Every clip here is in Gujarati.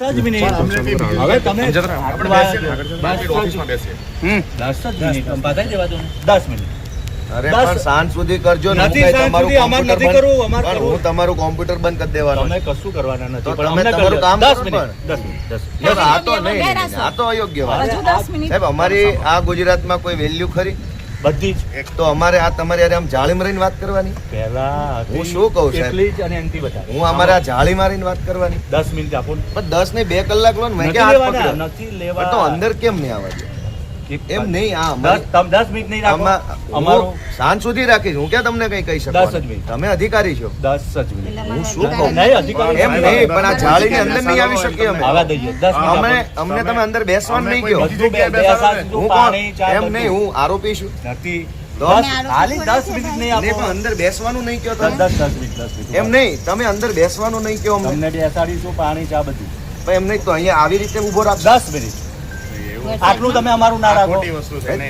જ મિનિટ હવે તમે આપણે બેસીએ ને, માર્કેટ ઓફિસમાં બેસીએ. દસ જ મિનિટ આમ દેવા દો ને. દસ મિનિટ અરે. પણ સાંજ સુધી કરજો ને નથી સાંજ તમારું સુધી, નથી કરવું, પણ હું તમારું કોમ્પ્યુટર બંધ કરી દેવાનું તમે છે. કશું કરવાના નથી પણ તમે તમારું કામ દો. દસ કરો મિનિટ પણ. દસ મિનિટ દસ મિનિટ. યાર, આ તો નહીં, આ તો અયોગ્ય વાત સાહેબ અમારી આ ગુજરાતમાં કોઈ વેલ્યુ ખરી બધી જ. તો અમારે આ તમારી આમ જાળી મારીને વાત કરવાની. પહેલા હું શું કહું સાહેબ? એટલી જ અને એનથી વધારે. હું અમારે આ જાળી મારીને વાત કરવાની. દસ મિનિટ આપો પણ દસ ને બે કલાક લો ને મેં નથી હાથ પકડ્યો? નથી પણ લેવા તો અંદર કેમ નહીં આવવા દે? એક એમ નહીં આ દસ દસ મિનિટ નહીં રાખો. આમાં અમારું સાંજ સુધી રાખીશ. હું ક્યાં તમને કઈ કહી દસ જ મિનિટ. તમે અધિકારી છો. દસ જ મિનિટ. હું શું કહું? નહીં અધિકારી એમ નહીં પણ આ જાળીની અંદર નહીં આવી શકીએ અમે. આવા દઈએ. દસ અમે અમને તમે અંદર બેસવાનું નહીં સાત હું કોણ? એમ નહીં હું આરોપી છું. નથી. અંદર બેસવાનું નહીં કયો દસ દસ દસ મિનિટ દસ એમ નહીં તમે અંદર બેસવાનું નહીં કયો અમને. બેસાડીશું પાણી ચા બધું. એમ નહીં તો અહીંયા આવી રીતે ઊભો રાખ. દસ મિનિટ. આટલું તમે અમારું ના રાખો.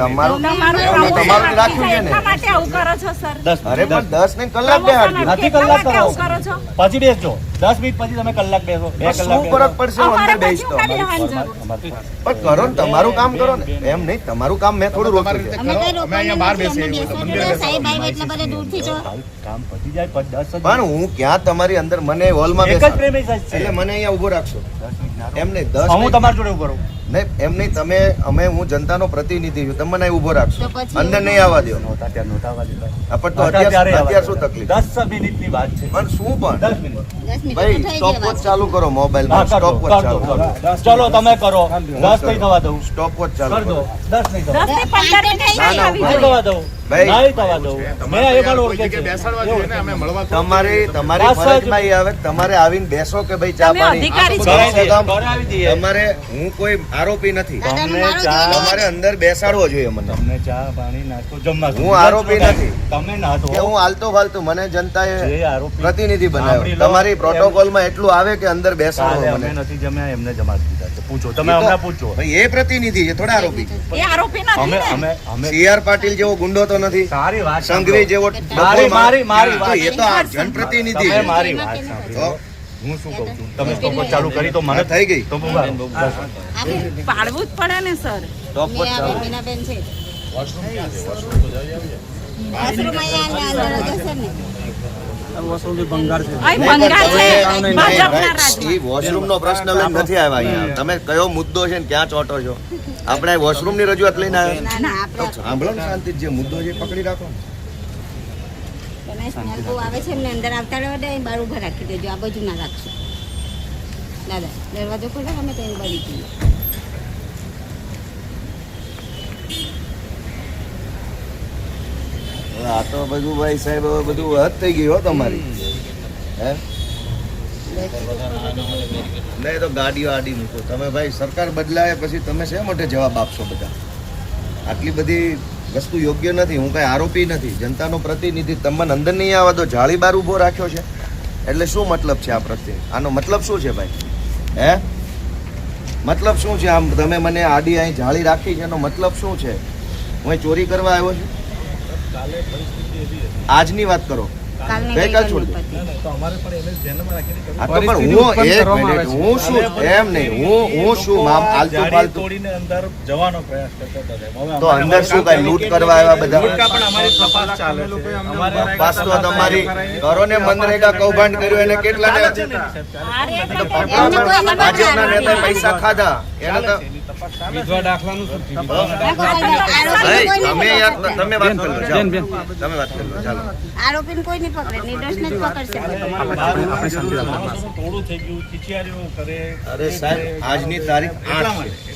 તમારું તમારું રાખ્યું છે ને. માટે આવું કરો છો સર. દસ અરે મિનિટ પણ દસ. ને કલાક બે નથી કલાક કરો. છો? પછી બેસજો. દસ મિનિટ પછી તમે કલાક બેસો. બે શું કલાક ફરક પડશે? અંદર બેસ તો. પણ કરો ને તમારું કામ કરો ને. એમ નહીં તમારું કામ મેં થોડું રોક્યું છે. અમે અહીંયા બહાર દો, સાહેબ. આવ્યા એટલે બધે દૂરથી જો. કામ પતી જાય પણ દસ પણ હું ક્યાં તમારી અંદર મને હોલમાં એક જ પ્રેમિસ છે. એટલે મને અહીંયા ઊભો રાખશો. દસ મિનિટ એમ નહીં. દસ હું. તમારી જોડે ઊભો રહું. નહીં એમ નહીં તમે અમે હું જનતાનો પ્રતિનિધિ છું. તમે મને ઊભો ઊભો રાખશો. અંદર નહીં આવવા દો પણ તો અત્યારે અત્યારે શું તકલીફ. દસ મિનિટની વાત છે. પણ શું પણ? ભાઈ સ્ટોપ વોચ ચાલુ કરો મોબાઈલમાં સ્ટોપ વોચ ચાલુ કરો. ચલો તમે કરો. દસ નહીં થવા દઉં. સ્ટોપ વોચ ચાલુ કરો. દસ નહીં થવા પંદર ના, ના, નહીં થવા દઉં. તમારે એ એ આવીને બેસો કે ભાઈ ચા પાણી. તમારે હું કોઈ આરોપી નથી. તમારે અંદર બેસાડવો જોઈએ મને. તમને ચા પાણી નાસ્તો જમવા હું આરોપી નથી. તમે ના હું હાલતો ફાલતું મને જનતાએ જે પ્રતિનિધિ બનાવ્યો. તમારી પ્રોટોકોલમાં એટલું આવે કે અંદર બેસાડો બેસાડવો મને. નથી જમ્યા એમને જમા દીધા છે. પૂછો. તમે હમણાં પૂછો. એ પ્રતિનિધિ છે થોડા આરોપી. એ આરોપી નથી અમે. અમે અમે સી આર પાટીલ જેવો ગુંડો તો નથી. સારી વાત જેવો મારી- મારી- મારી. વાત. એ તો આ જનપ્રતિનિધિ છે. મારી વાત સાંભળો. હું શું કહું છું? તમે સ્ટોપ ચાલુ કરી તો મને થઈ ગઈ. તો પાડવું જ પડે ને સર. સ્ટોપ છે. વોશરૂમ પ્રશ્ન લઈને નથી આવ્યા અહીંયા. તમે કયો મુદ્દો છે ને ક્યાં ચોટો છો? આપણે વોશરૂમની રજૂઆત લઈને આવ્યા? ના ના તો આપણે સાંભળો ને શાંતિ જે મુદ્દો છે પકડી રાખો આવે છે એમને અંદર આવતા રહેવા દે બાર ઊભા રાખી દેજો. આ બાજુ ના રાખશો. દાદા દરવાજો ખોલો અમે ત્યાં બાજુ જઈએ હવે આ તો બધું ભાઈ સાહેબ, હવે બધું હદ થઈ ગયું હો તમારી. હે? નહીં તો ગાડીઓ આડી મૂકો. તમે ભાઈ સરકાર બદલાય પછી તમે શા માટે જવાબ આપશો બધા? આટલી બધી વસ્તુ યોગ્ય નથી, હું કાંઈ આરોપી નથી. જનતાનો પ્રતિનિધિ, તમને અંદર નહીં આવવા દો જાળી બાર ઊભો રાખ્યો છે? એટલે શું મતલબ છે આ પ્રત્યે? આનો મતલબ શું છે ભાઈ? હે? મતલબ શું છે? આમ તમે મને આડી અહીં જાળી રાખી છે, એનો મતલબ શું છે? હું ચોરી કરવા આવ્યો છું? આજની વાત કરો. ગઈકાલ છોડી તો પણ હું એક મિનિટ હું શું એમ નહીં હું હું શું મામ આલતું જાળી અંદર જવાનો પ્રયાસ કરતા હતા સાહેબ. હવે તો અંદર શું કઈ લૂંટ કરવા આવ્યા બધા? પણ અમારી તપાસ ચાલે છે. તો તમારી કરો ને મનરેગા કૌભાંડ કર્યું એને કેટલા ને? ભાજપના. પૈસા ખાધા. એને તો ભાઈ તમે યાર તમે વાત કરી લો જાઓ. તમે વાત કરી ચાલો. આરોપીને કોઈ નહીં પકડે નિર્દોષને જ પકડશે. થોડું થઈ ગયું? ખીચિયારીઓ કરે. અરે સાહેબ આજની તારીખ છે.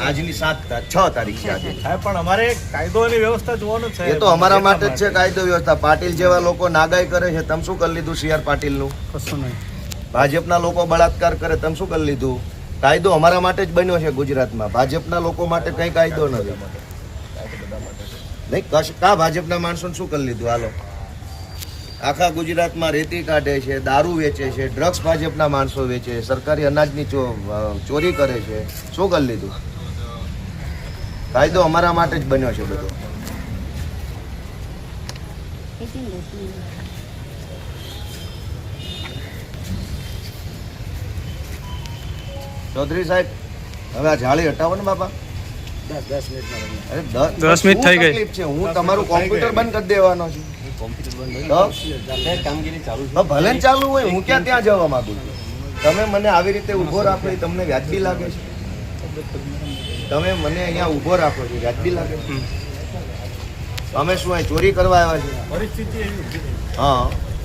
આજની સાત તા- છ તારીખ છે આજે. સાહેબ પણ અમારે કાયદો અને વ્યવસ્થા જોવાનું છે. એ તો અમારા માટે જ છે કાયદો વ્યવસ્થા. પાટીલ જેવા લોકો નાગાઈ કરે છે તમે શું કરી લીધું સીઆર પાટીલનું? ભાજપના લોકો બળાત્કાર કરે તમે શું કરી લીધું? કાયદો અમારા માટે જ બન્યો છે ગુજરાતમાં. ભાજપના લોકો માટે કઈ કાયદો નથી. નહીં, કશ કા ભાજપના માણસોને શું કરી લીધું? હાલો. આખા ગુજરાતમાં રેતી કાઢે છે, દારૂ વેચે છે ડ્રગ્સ ભાજપના માણસો વેચે છે, સરકારી અનાજની ચોરી કરે છે. શું કરી લીધું? કાયદો અમારા માટે જ બન્યો છે બધો. ચૌધરી સાહેબ હવે આ જાળી હટાવો ને બાપા. અરે દસ દસ મિનિટ થઈ ગઈ. છે? હું તમારું કોમ્પ્યુટર બંધ કરી દેવાનો છું. ભલે ચાલુ હોય હું ક્યાં ત્યાં જવા માંગુ છું? તમે મને આવી રીતે ઊભો રાખો એ તમને વ્યાજબી લાગે છે. તમે મને અહીંયા ઊભો રાખો છો વ્યાજબી લાગે છે. અમે શું ચોરી કરવા આવ્યા છે હા પરિસ્થિતિ અમે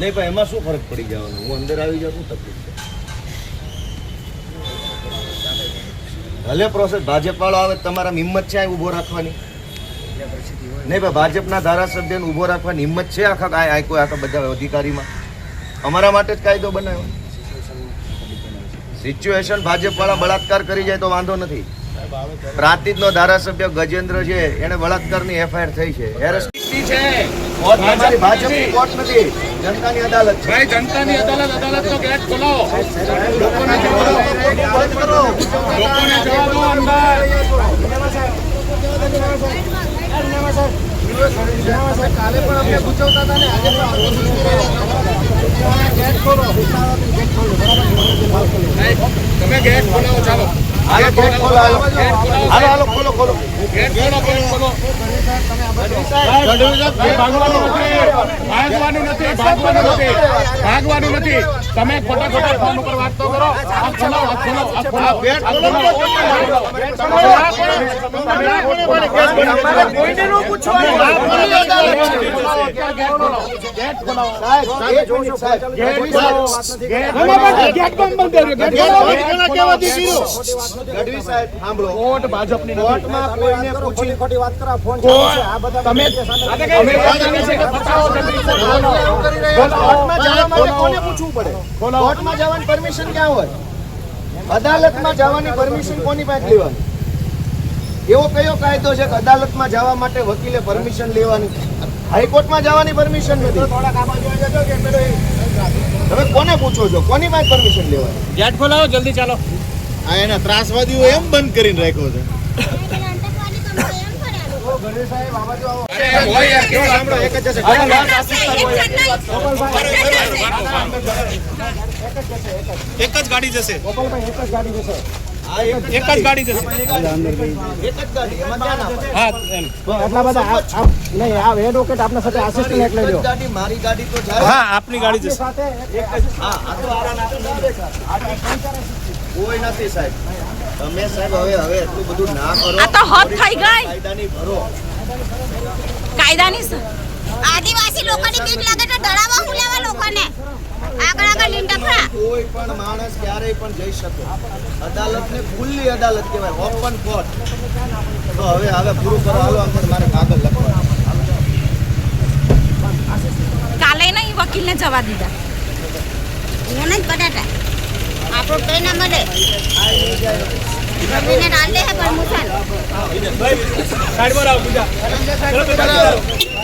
નહીં, પણ એમાં શું ફરક પડી જવાનો? હું અંદર આવી જાઉં તકલીફ ભલે પ્રોસેસ ભાજપ વાળો આવે, તમારા હિંમત છે ઊભો રાખવાની? નહીં ભાઈ ભાજપના ધારાસભ્યને ઊભો રાખવાની હિંમત છે આખા આ કોઈ આખા બધા અધિકારીમાં? અમારા માટે જ કાયદો બનાવ્યો. સિચ્યુએશન ભાજપ વાળા બળાત્કાર કરી જાય તો વાંધો નથી. પ્રાંતિજનો ધારાસભ્ય ગજેન્દ્ર છે, એને બળાત્કારની એફઆઈઆર થઈ છે. એરેસ્ટ છે. કોર્ટ ભાજપની કોર્ટ નથી. જનતાની અદાલત છે. ભાઈ જનતાની અદાલત અદાલતનો ગેટ ખોલાવો લોકોને જવા દો. લોકોને જવા દો અંદર. તમે ગેટ ખોલાવો ચાલો. હાલો ગેટ ખોલો હાલો હાલો હાલો ખોલો ખોલો. ગેટ ખોલો ગેટ ખોલો. ભાગવાનું નથી. ભાગવાનું નથી. ભાગવાનું નથી. તમે ખોટા ખોટા ફોન ઉપર વાત તો કરો. કોર્ટમાં જવાની પરમિશન ક્યાં હોય અદાલતમાં જવાની પરમિશન કોની પાસે લેવાની એવો કયો કાયદો છે કે અદાલતમાં જવા માટે વકીલે પરમિશન લેવાની? હાઈકોર્ટમાં જવાની પરમિશન નથી. તમે કોને પૂછો છો? કોની પાસે પરમિશન લેવાની? ગેટ ખોલાવો જલ્દી ચાલો. આ એના ત્રાસવાદીઓ એમ બંધ કરીને રાખ્યો છે. એક જ જશે. એક જ ગાડી જશે. એક એક જ ગાડી જશે. એક જ ગાડી એમ. એટલા બધા નહીં આ એડવોકેટ આપના સાથે આસિસ્ટન્ટ એક લઈ લો ગાડી મારી ગાડી તો જાય હા આપની ગાડી જશે સાથે હા આ તો કોઈ નથી સાહેબ. તમે સાહેબ હવે હવે એટલું બધું ના કરો. આ તો હદ થઈ ગઈ. કાયદાની ભરો. કાયદાની સ- આદિવાસી લોકોની બીક લાગે તો ડરાવવા હું લેવા લોકોને. આગળ આગળ લીંડા ફરા કોઈ પણ માણસ ક્યારેય પણ જઈ શકે. અદાલતને ખુલ્લી અદાલત કહેવાય ઓપન કોર્ટ. તો હવે હવે પૂરું કરો હાલો આપણે મારે કાગળ લખવા કાલે નહીં વકીલને જવા દીધા. મને જ બટાટા આપણો કઈ ના મળે. રવિને ડાલ દે હે પરમુશન સાઈડ પર આવો બીજા